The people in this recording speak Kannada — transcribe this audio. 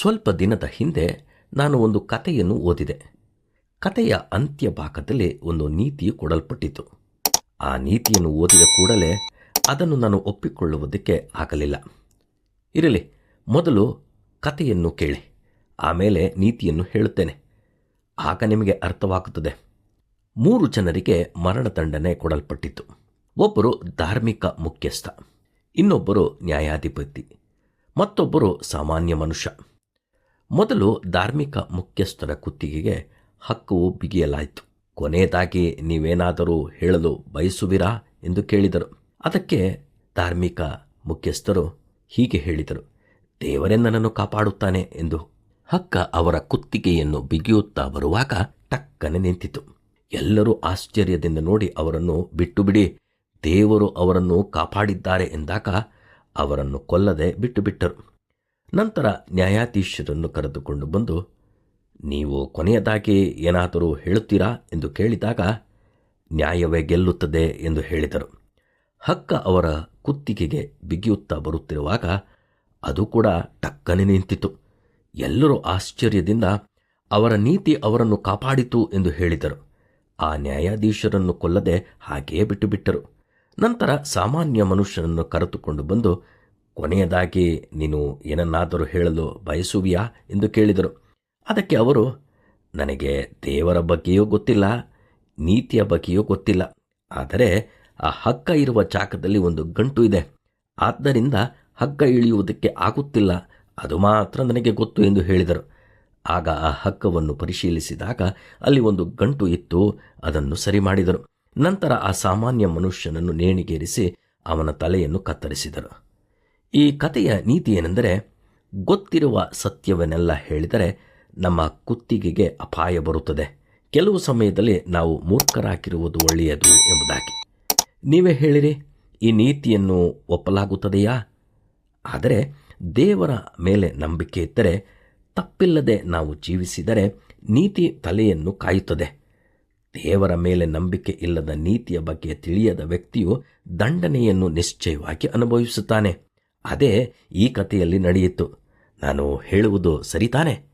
ಸ್ವಲ್ಪ ದಿನದ ಹಿಂದೆ ನಾನು ಒಂದು ಕಥೆಯನ್ನು ಓದಿದೆ. ಕಥೆಯ ಅಂತ್ಯ ಭಾಗದಲ್ಲಿ ಒಂದು ನೀತಿಯು ಕೊಡಲ್ಪಟ್ಟಿತು ಆ ನೀತಿಯನ್ನು ಓದಿದ ಕೂಡಲೇ ಅದನ್ನು ನಾನು ಒಪ್ಪಿಕೊಳ್ಳುವುದಕ್ಕೆ ಆಗಲಿಲ್ಲ. ಇರಲಿ, ಮೊದಲು ಕಥೆಯನ್ನು ಕೇಳಿ, ಆಮೇಲೆ ನೀತಿಯನ್ನು ಹೇಳುತ್ತೇನೆ. ಆಗ ನಿಮಗೆ ಅರ್ಥವಾಗುತ್ತದೆ. ಮೂರು ಜನರಿಗೆ ಮರಣದಂಡನೆ ಕೊಡಲ್ಪಟ್ಟಿತು ಒಬ್ಬರು ಧಾರ್ಮಿಕ ಮುಖ್ಯಸ್ಥ, ಇನ್ನೊಬ್ಬರು ನ್ಯಾಯಾಧಿಪತಿ, ಮತ್ತೊಬ್ಬರು ಸಾಮಾನ್ಯ ಮನುಷ್ಯ. ಮೊದಲು ಧಾರ್ಮಿಕ ಮುಖ್ಯಸ್ಥರ ಕುತ್ತಿಗೆಗೆ ಹಕ್ಕು ಬಿಗಿಯಲಾಯಿತು. ಕೊನೆಯದಾಗಿ ನೀವೇನಾದರೂ ಹೇಳಲು ಬಯಸುವಿರಾ ಎಂದು ಕೇಳಿದರು. ಅದಕ್ಕೆ ಧಾರ್ಮಿಕ ಮುಖ್ಯಸ್ಥರು ಹೀಗೆ ಹೇಳಿದರು, ದೇವರೇ ನನ್ನನ್ನು ಕಾಪಾಡುತ್ತಾನೆ ಎಂದು. ಹಕ್ಕ ಅವರ ಕುತ್ತಿಗೆಯನ್ನು ಬಿಗಿಯುತ್ತಾ ಬರುವಾಗ ಟಕ್ಕನೆ ನಿಂತಿತು. ಎಲ್ಲರೂ ಆಶ್ಚರ್ಯದಿಂದ ನೋಡಿ ಅವರನ್ನು ಬಿಟ್ಟು ಬಿಡಿ ದೇವರು ಅವರನ್ನು ಕಾಪಾಡಿದ್ದಾರೆ ಎಂದಾಗ ಅವರನ್ನು ಕೊಲ್ಲದೆ ಬಿಟ್ಟು ಬಿಟ್ಟರು ನಂತರ ನ್ಯಾಯಾಧೀಶರನ್ನು ಕರೆದುಕೊಂಡು ಬಂದು, ನೀವು ಕೊನೆಯದಾಗಿ ಏನಾದರೂ ಹೇಳುತ್ತೀರಾ? ಎಂದು ಕೇಳಿದಾಗ, ನ್ಯಾಯವೇ ಗೆಲ್ಲುತ್ತದೆ ಎಂದು ಹೇಳಿದರು. ಹಕ್ಕ ಅವರ ಕುತ್ತಿಗೆಗೆ ಬಿಗಿಯುತ್ತಾ ಬರುತ್ತಿರುವಾಗ, ಅದು ಕೂಡ ಟಕ್ಕನೆ ನಿಂತಿತು. ಎಲ್ಲರೂ ಆಶ್ಚರ್ಯದಿಂದ, ಅವರ ನೀತಿ ಅವರನ್ನು ಕಾಪಾಡಿತು ಎಂದು ಹೇಳಿದರು. ಆ ನ್ಯಾಯಾಧೀಶರನ್ನು ಕೊಲ್ಲದೆ ಹಾಗೆಯೇ ಬಿಟ್ಟುಬಿಟ್ಟರು. ನಂತರ ಸಾಮಾನ್ಯ ಮನುಷ್ಯನನ್ನು ಕರೆದುಕೊಂಡು ಬಂದು ಕೊನೆಯದಾಗಿ ನೀನು ಏನನ್ನಾದರೂ ಹೇಳಲು ಬಯಸುವಿಯಾ ಎಂದು ಕೇಳಿದರು. ಅದಕ್ಕೆ ಅವರು, ನನಗೆ ದೇವರ ಬಗ್ಗೆಯೂ ಗೊತ್ತಿಲ್ಲ, ನೀತಿಯ ಬಗ್ಗೆಯೂ ಗೊತ್ತಿಲ್ಲ, ಆದರೆ ಆ ಹಗ್ಗ ಇರುವ ಚಾಕದಲ್ಲಿ ಒಂದು ಗಂಟು ಇದೆ. ಆದ್ದರಿಂದ ಹಗ್ಗ ಇಳಿಯುವುದಕ್ಕೆ ಆಗುತ್ತಿಲ್ಲ, ಅದು ಮಾತ್ರ ನನಗೆ ಗೊತ್ತು ಎಂದು ಹೇಳಿದರು. ಆಗ ಆ ಹಗ್ಗವನ್ನು ಪರಿಶೀಲಿಸಿದಾಗ ಅಲ್ಲಿ ಒಂದು ಗಂಟು ಇತ್ತು, ಅದನ್ನು ಸರಿ ಮಾಡಿದರು ನಂತರ ಆ ಸಾಮಾನ್ಯ ಮನುಷ್ಯನನ್ನು ನೇಣಿಗೇರಿಸಿ ಅವನ ತಲೆಯನ್ನು ಕತ್ತರಿಸಿದರು. ಈ ಕಥೆಯ ನೀತಿ ಏನೆಂದರೆ, ಗೊತ್ತಿರುವ ಸತ್ಯವನ್ನೆಲ್ಲ ಹೇಳಿದರೆ ನಮ್ಮ ಕುತ್ತಿಗೆಗೆ ಅಪಾಯ ಬರುತ್ತದೆ. ಕೆಲವು ಸಮಯದಲ್ಲಿ ನಾವು ಮೂರ್ಖರಾಗಿರುವುದು ಒಳ್ಳೆಯದು ಎಂಬುದಾಗಿ. ನೀವೇ ಹೇಳಿರಿ, ಈ ನೀತಿಯನ್ನು ಒಪ್ಪಲಾಗುತ್ತದೆಯಾ? ಆದರೆ, ದೇವರ ಮೇಲೆ ನಂಬಿಕೆ ಇದ್ದರೆ, ತಪ್ಪಿಲ್ಲದೆ ನಾವು ಜೀವಿಸಿದರೆ ನೀತಿ ತಲೆಯನ್ನು ಕಾಯುತ್ತದೆ. ದೇವರ ಮೇಲೆ ನಂಬಿಕೆ ಇಲ್ಲದ ನೀತಿಯ ಬಗ್ಗೆ ತಿಳಿಯದ ವ್ಯಕ್ತಿಯು ದಂಡನೆಯನ್ನು ನಿಶ್ಚಯವಾಗಿ ಅನುಭವಿಸುತ್ತಾನೆ. ಅದೇ ಈ ಕಥೆಯಲ್ಲಿ ನಡೆಯಿತು. ನಾನು ಹೇಳುವುದು ಸರಿತಾನೆ?